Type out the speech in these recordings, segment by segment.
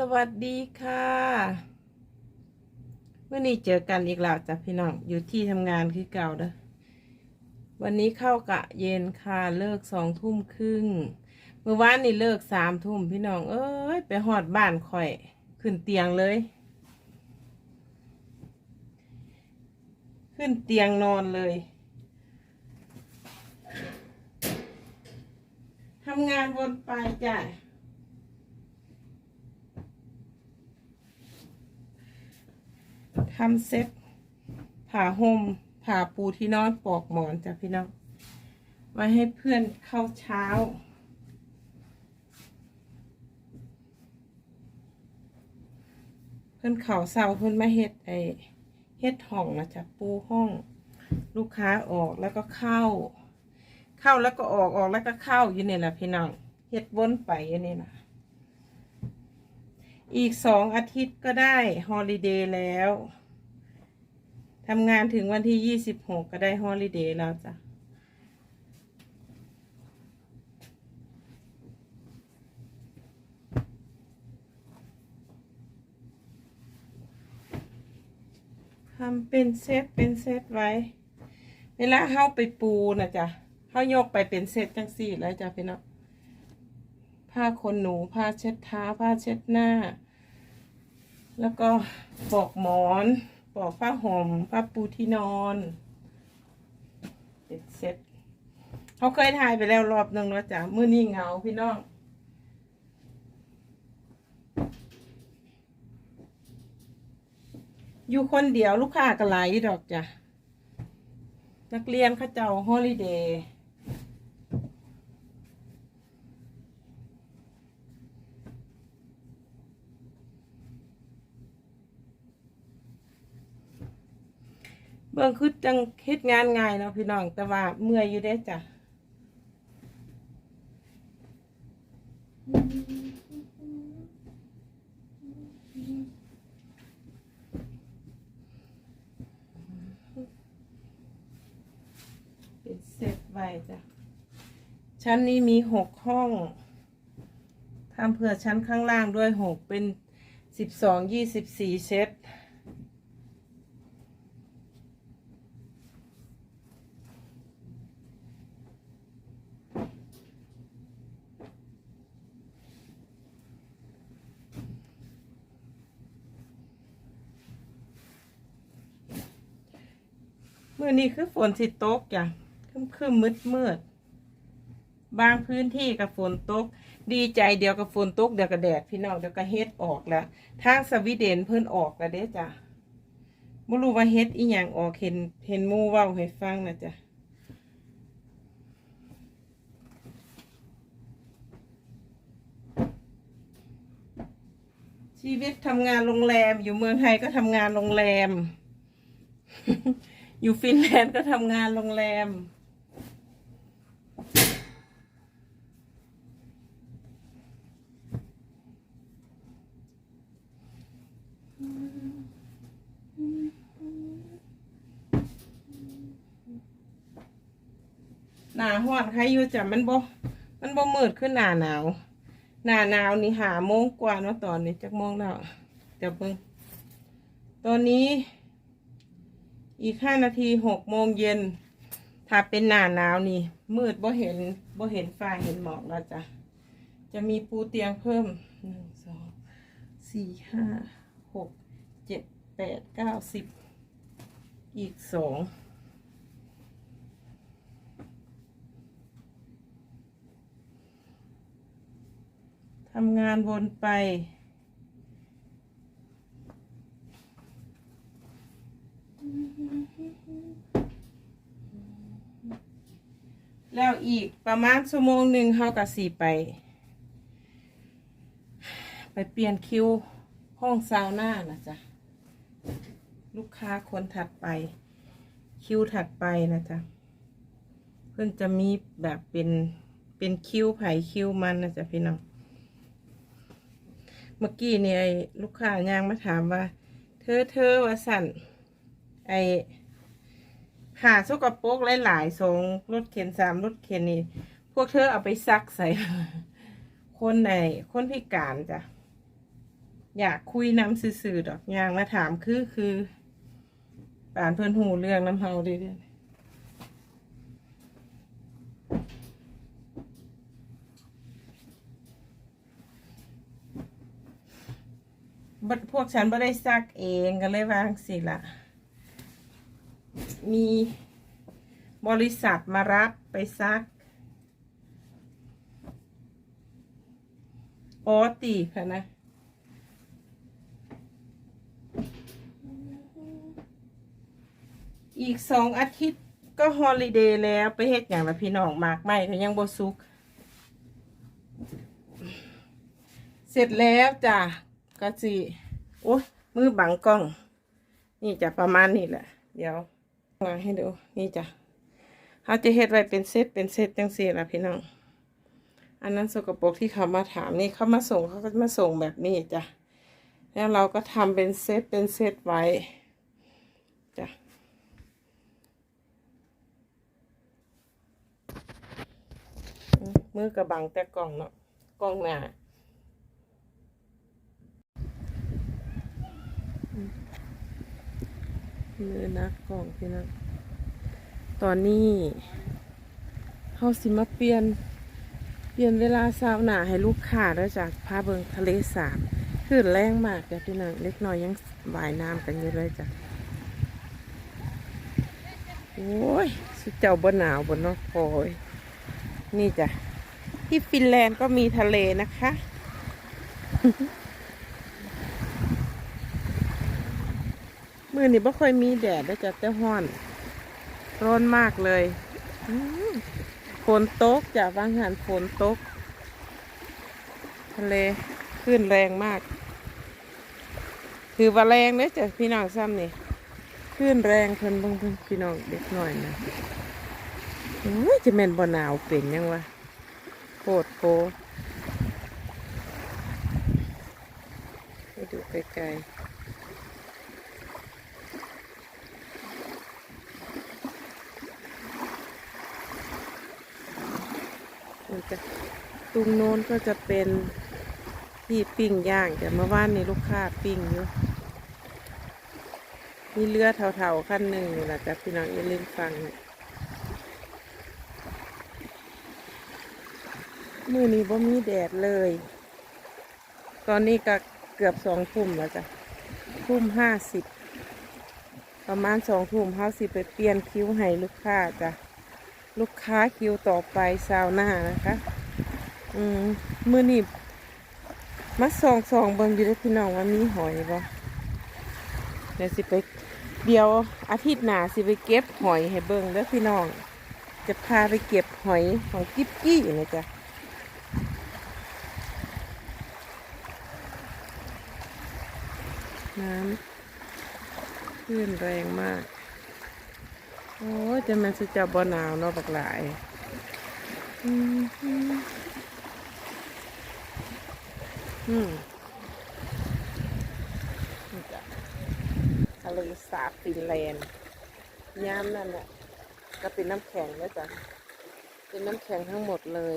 สวัสดีค่ะเมื่อนี้เจอกันอีกแล้วจ้ะพี่น้องอยู่ที่ทำงานคือเก่าเด้อวันนี้เข้ากะเย็นค่ะเลิกสองทุ่มครึ่งเมื่อวานนี่เลิกสามทุ่มพี่น้อง เอ้ยไปหอดบ้านข่อย ขึ้นเตียงเลย ขึ้นเตียงนอนเลยทำงานวนไปจ้ะ ทำเซ็ตผ่าห่มผ่าปูที่นอนปอกหมอนจ้ะพี่น้อง ไว้ให้เพื่อนเข้าเช้า เพื่อนเขาเศร้าเพื่อนมาเฮ็ดไอเฮ็ดห้องนะจ๊ะปูห้อง ลูกค้าออกแล้วก็เข้า เข้าแล้วก็ออกออกแล้วก็เข้าอยู่นี่แหละพี่น้องเฮ็ดวนไปอยู่นี่นะอีกสองอาทิตย์ก็ได้ฮอลิเดย์แล้ว ทำงานถึงวันที่ยี่สิบหกก็ได้ฮอลิเดย์แล้วจ้ะ ทำเป็นเซตเป็นเซตไว้ เวลาเข้าไปปูนะจ๊ะเข้ายกไปเป็นเซตจังสี่แล้วจ้ะพี่น้องผ้าขนหนูผ้าเช็ดเท้าผ้าเช็ดหน้า แล้วก็ปลอกหมอน ปอกผ้าห่มผ้าปูที่นอนเป็นเซ็ตเขาเคยถ่ายไปแล้วรอบหนึ่งแล้วจ้ะมื่อนี้เหงาพี่น้องอยู่คนเดียวลูกค้าก็หลายดอกจ้ะนักเรียนเขาเจ้าฮอลิเดย์ เบิ่งคือจังเฮ็ดงานง่ายเนาะพี่น้อง แต่ว่าเมื่อยอยู่เด้จ้ะเป็นเซตไว้จ้ะ ชั้นนี้มีหกห้องทำเผื่อชั้นข้างล่างด้วยหกเป็นสิบสองยี่สิบสี่เซต มื่อนี้คือฝนสิตกจ้ะคึมคึมมืดมืดบางพื้นที่กับฝนตก ดีใจเดียวกับฝนตกเดี๋ยวก็แดดพี่น้องเดี๋ยวก็เฮ็ดออกแล้วทางสวีเดนเพิ่นออกแล้วเด้จ้ะไม่รู้ว่าเฮ็ดอีหยังออกเห็นเห็นมู่เว้าให้ฟังนะจ้ะชีวิตทำงานโรงแรมอยู่เมืองไทยก็ทำงานโรงแรม อยู่ฟินแลนด์ก็ทำงานโรงแรม หนาหอนใครอยู่จ้ะมันบ่มันบ่มืดขึ้นหนาหนาว หนาหนาวนี่หาโมงกว่าเนาะตอนนี้จักโมงแล้วเดี๋ยวเบิ่งตอนนี้ อีกห้านาทีหกโมงเย็น ถ้าเป็นหน้าหนาวนี่ มืดบ่เห็นบ่เห็นฟ้าเห็นหมอกแล้วจ้ะ จะมีปูเตียงเพิ่มหนึ่งสองสี่ห้าหกเจ็ดแปดเก้าสิบอีกสองทำงานวนไป แล้วอีกประมาณชั่วโมงหนึ่งเขากับสีไป ไปเปลี่ยนคิวห้องซาวน่านะจ๊ะ ลูกค้าคนถัดไป คิวถัดไปนะจ๊ะ เพื่อนจะมีแบบเป็นเป็นคิวไผ่คิวมันนะจ๊ะพี่น้อง เมื่อกี้เนี่ยลูกค้ายางมาถามว่า เธอเธอว่าสั่น ไอหาสกปรกหลายๆสองรถเข็นสามรถเข็นนี่ พวกเธอเอาไปซักใส่ คนไหนคนพิการจ้ะ อยากคุยน้ำสื่อๆดอกยางมาถามคือคือป่านเพื่อนหูเรื่องน้ำเฮาเด้อบัดพวกฉันไม่ได้ซักเองก็เลยวางสิละ มีบริษัทมารับไปซักโอตีค่ะนะ อีกสองอาทิตย์ก็ฮอลิเดย์แล้วไปเฮ็ดอย่างละพี่น้องมากไหมก็ยังบ่สุก เสร็จแล้วจ้ะก็สิโอ้ยมือบังกล้อง นี่จะประมาณนี้แหละ เดี๋ยว มาให้ดูนี่จ้ะเขาจะเฮ็ดไว้เป็นเซตเป็นเซตจังสี่ละพี่น้องอันนั้นสกปรกที่เขามาถามนี่เขามาส่งเขาก็มาส่งแบบนี้จ้ะแล้วเราก็ทำเป็นเซตเป็นเซตไว้จ้ะมือกระบังแต่กล่องเนาะกล่องหนา มือนักกล่องพี่น้องตอนนี้เฮาสิมาเปลี่ยน เปลี่ยนเวลาซาวหนาให้ลูกค้าแล้วจากพาเบิงทะเลสาบขึ้นแรงมากจ้ะพี่น้องเล็กน้อยยังว่ายน้ำกันอยู่เลยจ้ะโอ้ยสุดเจ้าบนหนาวบนนอกพอยนี่จ้ะที่ฟินแลนด์ก็มีทะเลนะคะ มื่อนี้ไม่ค่อยมีแดดแล้จ้ะแต่ห้อน ร้อนมากเลยฝนตกจ้ะบางหันฝนตก ทะเลขึ้นแรงมากคือว่าแรงเลยจ้ะพี่น้องซ้ำนี่ขึ้นแรงเพิ่นเบิ่งเพิ่นพี่น้องเด็กหน่อยนะโอ้ยจะแม่นบ่หนาวเป็นยังวะโคตรโพไปดูไกลๆ จะตรงโน้นก็จะเป็นที่ปิ้งย่างแต่เมื่อวานนี้ลูกค้าปิ้งอยู่มีเรือเทาๆขั้นหนึ่งนี่แหละจ้ะพี่น้องอย่าลืมฟังมือนี้บ่มีแดดเลย ตอนนี้ก็เกือบสองทุ่มแล้วจ้ะทุ่มห้าสิบประมาณสองทุ่มเขาสิไปเปลี่ยนคิ้วให้ลูกค้าจ้ะ ลูกค้าคิวต่อไปซาวหน้านะคะ อืมมือนี้มาส่องส่องเบิ่งอยู่เด้อพี่น้องว่ามีหอยบ่เดี๋ยวสิไปเดี๋ยวอาทิตย์หน้าสิไปเก็บหอยให้เบิ่งเด้อพี่น้อง จะพาไปเก็บหอยของกิ๊บกี้นะจ๊ะน้ำคลื่นแรงมาก โอ้ยจะมันจะจับบ่หนาวเนาะบักหลายอืมอืมอืมนี่จ้ะทะเลสาบฟินแลนด์ย่ามนั่นแหละก็เป็นน้ำแข็งแล้วจ้ะเป็นน้ำแข็งทั้งหมดเลย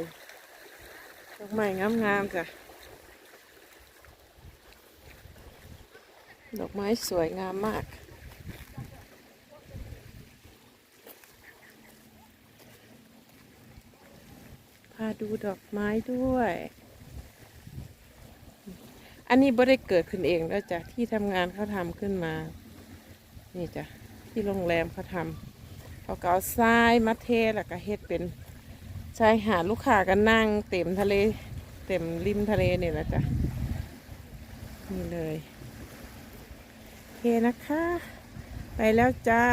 ดอกไม้งามๆจ้ะดอกไม้สวยงามมากาดูดอกไม้ด้วย อันนี้บ่ได้เกิดขึ้นเองแล้วจ้ะที่ทำงานเขาทำขึ้นมา นี่จ้ะที่โรงแรมเขาทำเขาก็เอาทรายมาเทแล้วก็เฮ็ดเป็นชายหาดลูกค้าก็นั่งเต็มทะเล เต็มริมทะเลเนี่ยแหละจ้ะนี่เลยโอเคนะคะ ไปแล้วจ้า